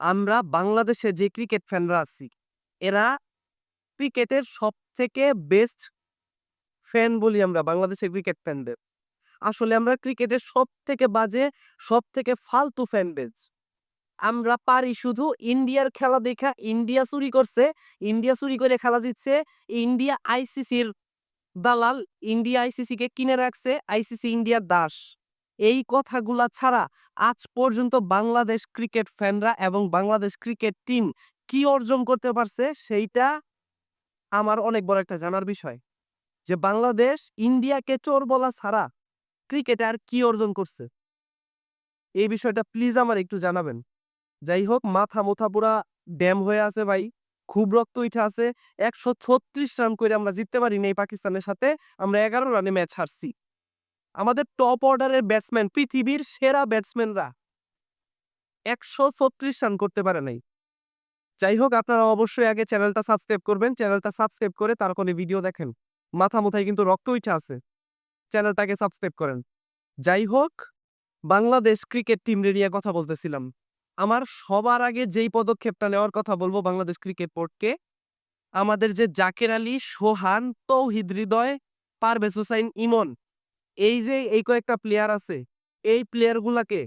আমরা বাংলাদেশে যে ক্রিকেট ফ্যানরা আছি, এরা ক্রিকেটের সবথেকে বেস্ট ফ্যান বলি আমরা বাংলাদেশের ক্রিকেট ফ্যানদের। আসলে আমরা ক্রিকেটের সবথেকে বাজে, সবথেকে ফালতু ফ্যান বেজ আমরা পারি শুধু ইন্ডিয়ার খেলা দেখা, ইন্ডিয়া চুরি করছে, ইন্ডিয়া চুরি করে খেলা জিতছে, ইন্ডিয়া আইসিসির দালাল, ইন্ডিয়া আইসিসি কে কিনে রাখছে, আইসিসি ইন্ডিয়ার দাস। এই কথাগুলা ছাড়া আজ পর্যন্ত বাংলাদেশ ক্রিকেট ফ্যানরা এবং বাংলাদেশ ক্রিকেট টিম কি অর্জন করতে পারছে সেইটা আমার অনেক বড় একটা জানার বিষয়। যে বাংলাদেশ ইন্ডিয়াকে চোর বলা ছাড়া ক্রিকেটে আর কি অর্জন করছে? এই বিষয়টা প্লিজ আমার একটু জানাবেন। যাই হোক, মাথা মোথা পুরা ড্যাম হয়ে আছে ভাই। খুব রক্ত উঠে আছে। একশো ছত্রিশ রান করে আমরা জিততে পারিনি এই পাকিস্তানের সাথে। আমরা এগারো রানে ম্যাচ হারছি। আমাদের টপ অর্ডারের ব্যাটসম্যান পৃথিবীর সেরা ব্যাটসম্যানরা একশো ছত্রিশ রান করতে পারে নাই। যাই হোক আপনারা অবশ্যই আগে চ্যানেলটা সাবস্ক্রাইব করবেন। চ্যানেলটা সাবস্ক্রাইব করে তার কোনো ভিডিও দেখেন। মাথা মুথায় কিন্তু রক্ত উঠে আছে। চ্যানেলটাকে সাবস্ক্রাইব করেন। যাই হোক বাংলাদেশ ক্রিকেট টিম নিয়ে কথা বলতেছিলাম। আমার সবার আগে যেই পদক্ষেপটা নেওয়ার কথা বলব বাংলাদেশ ক্রিকেট বোর্ডকে আমাদের যে জাকের আলী, সোহান, তৌহিদ হৃদয়, পারভেজ হোসাইন, ইমন এই যে এই কয়েকটা প্লেয়ার আছে, এই প্লেয়ারগুলাকে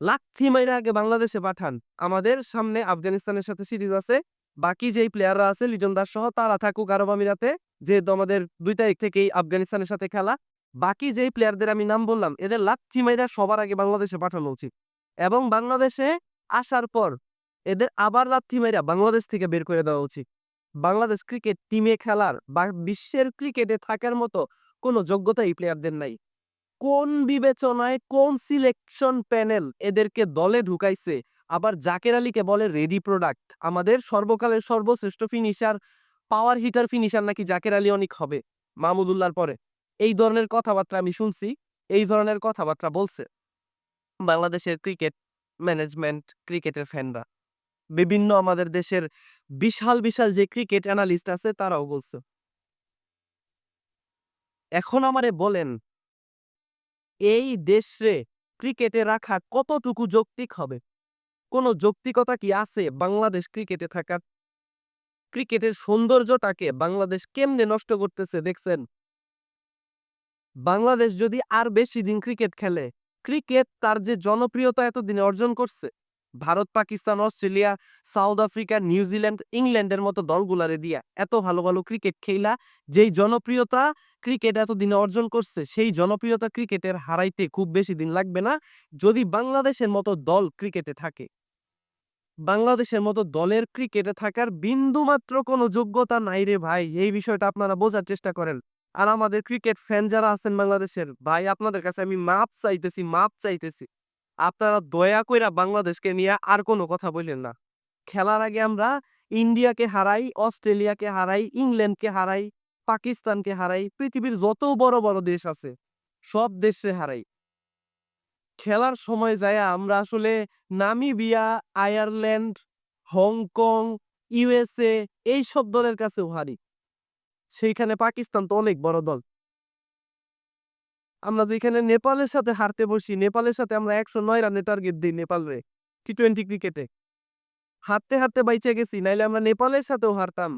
লাথি মাইরা আগে বাংলাদেশে পাঠান। আমাদের সামনে আফগানিস্তানের সাথে সিরিজ আছে, বাকি যেই প্লেয়াররা আছে, লিটন দাস সহ, তারা থাকুক আরব আমিরাতে, যেহেতু আমাদের দুই তারিখ থেকেই আফগানিস্তানের সাথে খেলা। বাকি যেই প্লেয়ারদের আমি নাম বললাম, এদের লাথি মাইরা সবার আগে বাংলাদেশে পাঠানো উচিত। এবং বাংলাদেশে আসার পর এদের আবার লাথি মাইরা বাংলাদেশ থেকে বের করে দেওয়া উচিত। বাংলাদেশ ক্রিকেট টিমে খেলার বা বিশ্বের ক্রিকেটে থাকার মতো কোনো যোগ্যতা এই প্লেয়ারদের নাই। কোন বিবেচনায় কোন সিলেকশন প্যানেল এদেরকে দলে ঢুকাইছে? আবার জাকের আলীকে বলে রেডি প্রোডাক্ট আমাদের সর্বকালের সর্বশ্রেষ্ঠ ফিনিশার পাওয়ার হিটার ফিনিশার নাকি জাকের আলী অনেক হবে মাহমুদুল্লাহর পরে। এই ধরনের কথাবার্তা আমি শুনছি, এই ধরনের কথাবার্তা বলছে বাংলাদেশের ক্রিকেট ম্যানেজমেন্ট ক্রিকেটের ফ্যানরা বিভিন্ন আমাদের দেশের বিশাল বিশাল যে ক্রিকেট অ্যানালিস্ট আছে তারাও বলছে। এখন আমারে বলেন এই দেশে ক্রিকেটে রাখা কতটুকু যৌক্তিক হবে? কোনো যৌক্তিকতা কি আছে বাংলাদেশ ক্রিকেটে থাকার? ক্রিকেটের সৌন্দর্যটাকে বাংলাদেশ কেমনে নষ্ট করতেছে দেখছেন? বাংলাদেশ যদি আর বেশি দিন ক্রিকেট খেলে, ক্রিকেট তার যে জনপ্রিয়তা এতদিনে অর্জন করছে Bharat, Pakistan, Australia, South Africa New Zealand Zealand মতো দলগুলারে দিয়া এত ভালো ভালো ক্রিকেট খেলা যেই জনপ্রিয়তা ক্রিকেট এতদিনে অর্জন করছে, সেই জনপ্রিয়তা ক্রিকেটের হারাইতে খুব বেশি দিন লাগবে না। যদি বাংলাদেশের মতো দল ক্রিকেটে থাকে, বাংলাদেশের মতো দলের ক্রিকেটে থাকার বিন্দু মাত্র কোনো যোগ্যতা নাই রে ভাই। এই বিষয়টা আপনারা বোঝার চেষ্টা করেন। আর আমাদের ক্রিকেট ফ্যান যারা আছেন বাংলাদেশের, ভাই, আপনাদের কাছে আমি মাপ চাইতেছি মাপ চাইতেছি। আপনারা দয়া কইরা বাংলাদেশকে নিয়ে আর কোনো কথা বললেন না। খেলার আগে আমরা ইন্ডিয়াকে হারাই, অস্ট্রেলিয়াকে হারাই, ইংল্যান্ডকে হারাই, পাকিস্তানকে হারাই, পৃথিবীর যত বড় বড় দেশ আছে, সব দেশে হারাই। খেলার সময় যায় আমরা আসলে নামিবিয়া, আয়ারল্যান্ড, হংকং, ইউএসএ এই সব দলের কাছেও হারি। সেইখানে পাকিস্তান তো অনেক বড় দল। আমরা যেখানে নেপালের সাথে হারতে বসি, নেপালের সাথে আমরা একশো নয় রানে টার্গেট দিই নেপালরে টি টোয়েন্টি ক্রিকেটে হারতে হারতে বাইচে গেছি, নাইলে আমরা নেপালের সাথেও হারতাম।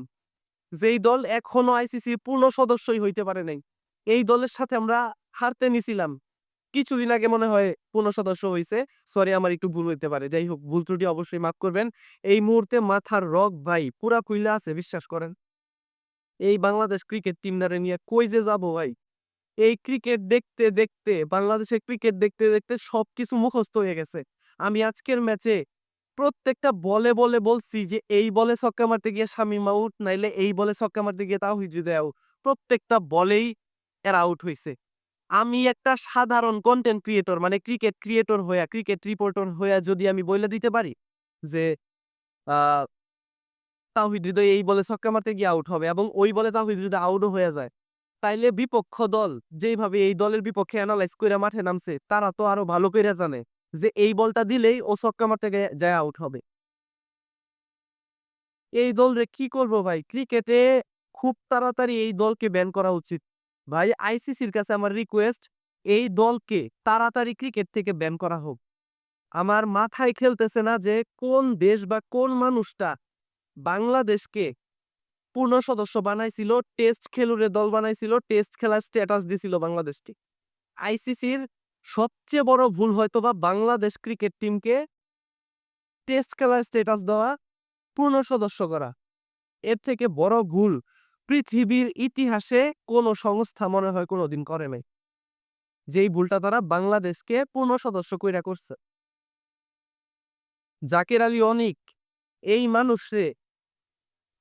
যেই দল এখনও আইসিসির পূর্ণ সদস্যই হইতে পারে নাই। এই দলের সাথে আমরা হারতে নিছিলাম। কিছুদিন আগে মনে হয় পূর্ণ সদস্য হয়েছে সরি আমার একটু ভুল হইতে পারে। যাই হোক, ভুল ত্রুটি অবশ্যই মাফ করবেন। এই মুহূর্তে মাথার রগ ভাই, পুরা কুইলা আছে, বিশ্বাস করেন। এই বাংলাদেশ ক্রিকেট টিমটারে নিয়ে কই যে যাব ভাই? এই ক্রিকেট দেখতে দেখতে, বাংলাদেশের ক্রিকেট দেখতে দেখতে সবকিছু মুখস্থ হয়ে গেছে। আমি আজকের ম্যাচে প্রত্যেকটা বলে বলে বলছি যে, এই বলে ছক্কা মারতে গিয়ে শামিম আউট, নাইলে এই বলে ছক্কা মারতে গিয়ে তাও হিজুদে আউট প্রত্যেকটা বলেই এরা আউট হয়েছে আমি একটা সাধারণ কন্টেন্ট ক্রিয়েটর মানে ক্রিকেট ক্রিয়েটর হইয়া, ক্রিকেট রিপোর্টার হইয়া যদি আমি বলে দিতে পারি যে আহ তাওহিদ হৃদয় এই বলে ছক্কা মারতে গিয়ে আউট হবে এবং ওই বলে তাওহিদ হৃদয় আউটও হয়ে যায়। তাইলে বিপক্ষ দল যেইভাবে এই দলের বিপক্ষে অ্যানালাইজ করে মাঠে নামছে, তারা তো আরও ভালো করে জানে যে এই বলটা দিলেই ও ছক্কা মারতে যায় আউট হবে। এই দল রে কি করব ভাই? ক্রিকেটে খুব তাড়াতাড়ি এই দলকে ব্যান করা উচিত। ভাই আইসিসির কাছে আমার রিকোয়েস্ট এই দলকে তাড়াতাড়ি ক্রিকেট থেকে ব্যান করা হোক। আমার মাথায় খেলতেছে না যে কোন দেশ বা কোন মানুষটা বাংলাদেশকে পূর্ণ সদস্য বানাইছিল, টেস্ট খেলুড়ে দল বানাইছিল, টেস্ট খেলার স্ট্যাটাস দিছিল বাংলাদেশকে। আইসিসির সবচেয়ে বড় ভুল হয়তো বা বাংলাদেশ ক্রিকেট টিমকে টেস্ট খেলার স্ট্যাটাস দেওয়া, পূর্ণ সদস্য করা। এর থেকে বড় ভুল পৃথিবীর ইতিহাসে কোনো সংস্থা মনে হয় কোনোদিন করে নাই। যেই ভুলটা তারা বাংলাদেশকে পূর্ণ সদস্য কইরা করছে। জাকির আলী অনিক, এই মানুষে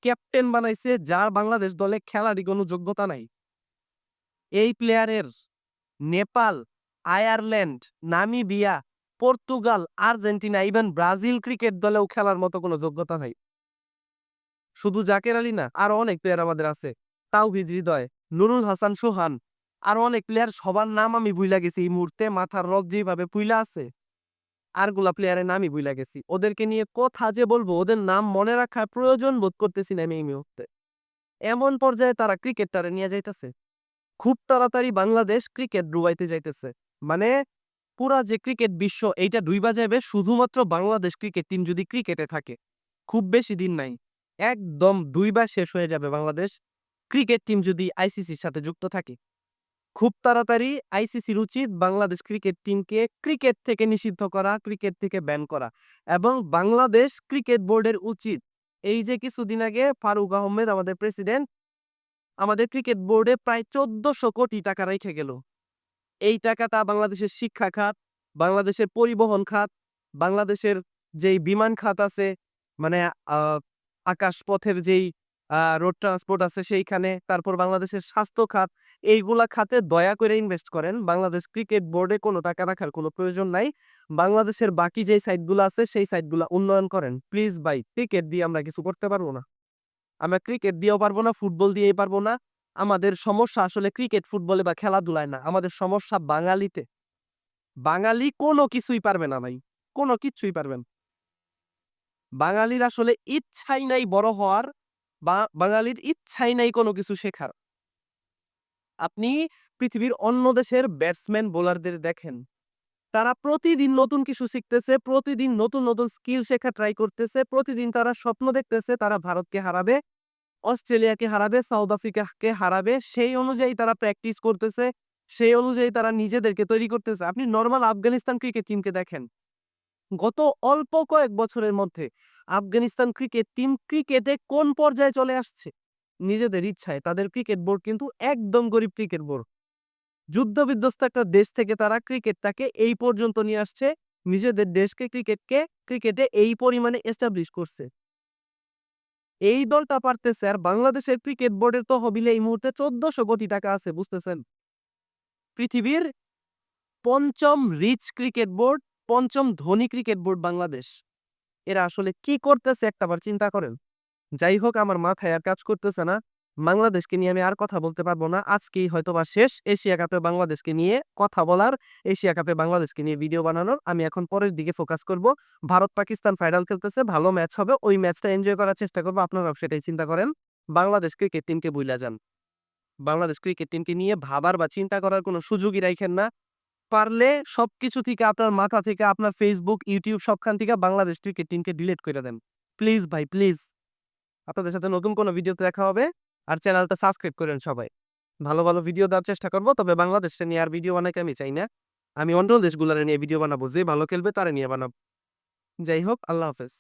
ক্যাপ্টেন বানাইছে যার বাংলাদেশ দলে খেলারই কোনো যোগ্যতা নাই। এই প্লেয়ারের Nepal, Ireland, Namibia, Portugal, Argentina even Brazil cricket দলেও খেলার মতো কোনো যোগ্যতা নাই। শুধু জাকের আলী না, আরও অনেক প্লেয়ার আমাদের আছে। তাওহিদ হৃদয়, নুরুল হাসান সোহান, আরও অনেক প্লেয়ার সবার নাম আমি ভুইলা গেছি এই মুহূর্তে, মাথার রদ যেভাবে পুইলা আছে। আরগুলা প্লেয়ারের নামই ভুইলা গেছি। ওদেরকে নিয়ে কথা যে বলব, ওদের নাম মনে রাখার প্রয়োজন বোধ করতেছি না এই মুহূর্তে। এমন পর্যায়ে তারা ক্রিকেটটারে নিয়ে যাইতেছে। খুব তাড়াতাড়ি বাংলাদেশ ক্রিকেট ডুবাইতে যাইতেছে। মানে পুরা যে ক্রিকেট বিশ্ব, এইটা ডুইবা যাবে শুধুমাত্র বাংলাদেশ ক্রিকেট টিম যদি ক্রিকেটে থাকে। খুব বেশি দিন নাই। একদম দুইবার শেষ হয়ে যাবে বাংলাদেশ ক্রিকেট টিম যদি আইসিসির সাথে যুক্ত থাকে। খুব তাড়াতাড়ি আইসিসির উচিত বাংলাদেশ ক্রিকেট টিমকে ক্রিকেট থেকে নিষিদ্ধ করা, ক্রিকেট থেকে ব্যান করা এবং বাংলাদেশ ক্রিকেট বোর্ডের উচিত। এই যে কিছুদিন আগে ফারুক আহমেদ, আমাদের প্রেসিডেন্ট, আমাদের ক্রিকেট বোর্ডে প্রায় চোদ্দশো কোটি টাকা রেখে গেল। এই টাকাটা বাংলাদেশের শিক্ষা খাত, বাংলাদেশের পরিবহন খাত, বাংলাদেশের যেই বিমান খাত আছে মানে আকাশপথের যেই রোড ট্রান্সপোর্ট আছে সেইখানে, তারপর বাংলাদেশের স্বাস্থ্য খাত, এইগুলা খাতে দয়া করে ইনভেস্ট করেন। বাংলাদেশ ক্রিকেট বোর্ডে কোনো টাকা রাখার কোনো প্রয়োজন নাই। বাংলাদেশের বাকি যেই সাইটগুলো আছে, সেই সাইটগুলো উন্নয়ন করেন। প্লিজ ভাই, ক্রিকেট দিয়ে আমরা কিছু করতে পারব না। আমরা ক্রিকেট দিয়েও পারব না, ফুটবল দিয়েই পারব না। আমাদের সমস্যা আসলে ক্রিকেট, ফুটবলে বা খেলাধুলায় না। আমাদের সমস্যা বাঙালিতে। বাঙালি কোনো কিছুই পারবে না ভাই। কোনো কিছুই পারবেন বাঙালির আসলে ইচ্ছাই নাই বড় হওয়ার। বাঙালির ইচ্ছাই নাই কোনো কিছু শেখার। আপনি পৃথিবীর অন্য দেশের ব্যাটসম্যান বোলারদের দেখেন। তারা প্রতিদিন নতুন কিছু শিখতেছে, প্রতিদিন নতুন নতুন স্কিল শেখা ট্রাই করতেছে, প্রতিদিন তারা স্বপ্ন দেখতেছে তারা ভারতকে হারাবে, অস্ট্রেলিয়াকে হারাবে, সাউথ আফ্রিকাকে হারাবে, সেই অনুযায়ী তারা প্র্যাকটিস করতেছে, সেই অনুযায়ী তারা নিজেদেরকে তৈরি করতেছে। আপনি নর্মাল আফগানিস্তান ক্রিকেট টিমকে দেখেন। গত অল্প কয়েক বছরের মধ্যে আফগানিস্তান ক্রিকেট টিম ক্রিকেটে কোন পর্যায়ে চলে আসছে? নিজেদের ইচ্ছায়। তাদের ক্রিকেট বোর্ড কিন্তু একদম গরিব ক্রিকেট বোর্ড। যুদ্ধ বিধ্বস্ত একটা দেশ থেকে তারা ক্রিকেটটাকে এই পর্যন্ত নিয়ে আসছে। নিজেদের দেশকে ক্রিকেটকে, ক্রিকেটে এই পরিমাণে এস্টাবলিশ করছে। এই দলটা পারতেছে আর বাংলাদেশের ক্রিকেট বোর্ডের তহবিলে এই মুহূর্তে চোদ্দশো কোটি টাকা আছে, বুঝতেছেন? পৃথিবীর পঞ্চম রিচ ক্রিকেট বোর্ড, পঞ্চম ধনী ক্রিকেট বোর্ড বাংলাদেশ। এরা আসলে কি করতেছে একটাবার চিন্তা করেন। যাই হোক, আমার মাথায় আর কাজ করতেছে না। বাংলাদেশকে নিয়ে আমি আর কথা বলতে পারব না। আজকেই হয়তো বা শেষ এশিয়া কাপে বাংলাদেশকে নিয়ে কথা বলার, এশিয়া কাপে বাংলাদেশকে নিয়ে ভিডিও বানানোর। আমি এখন পরের দিকে ফোকাস করব। ভারত পাকিস্তান ফাইনাল খেলতেছে, ভালো ম্যাচ হবে। ওই ম্যাচটা এনজয় করার চেষ্টা করব। আপনারাও সেটাই চিন্তা করেন। বাংলাদেশ ক্রিকেট টিমকে বুইলা যান। বাংলাদেশ ক্রিকেট টিমকে নিয়ে ভাবার বা চিন্তা করার কোনো সুযোগই রাখেন না। পারলে সবকিছু থেকে আপনার মাথা থেকে, আপনার ফেসবুক ইউটিউব সবখান থেকে বাংলাদেশ ক্রিকেট টিমকে ডিলিট করে দেন। প্লিজ ভাই প্লিজ আপনাদের সাথে নতুন কোনো ভিডিওতে দেখা হবে। আর চ্যানেলটা সাবস্ক্রাইব করেন সবাই। ভালো ভালো ভিডিও দেওয়ার চেষ্টা করব, তবে বাংলাদেশটা নিয়ে আর ভিডিও বানাইতে আমি চাই না। আমি অন্য দেশগুলোর নিয়ে ভিডিও বানাবো, যে ভালো খেলবে তারা নিয়ে বানাবো। যাই হোক, আল্লাহ হাফেজ।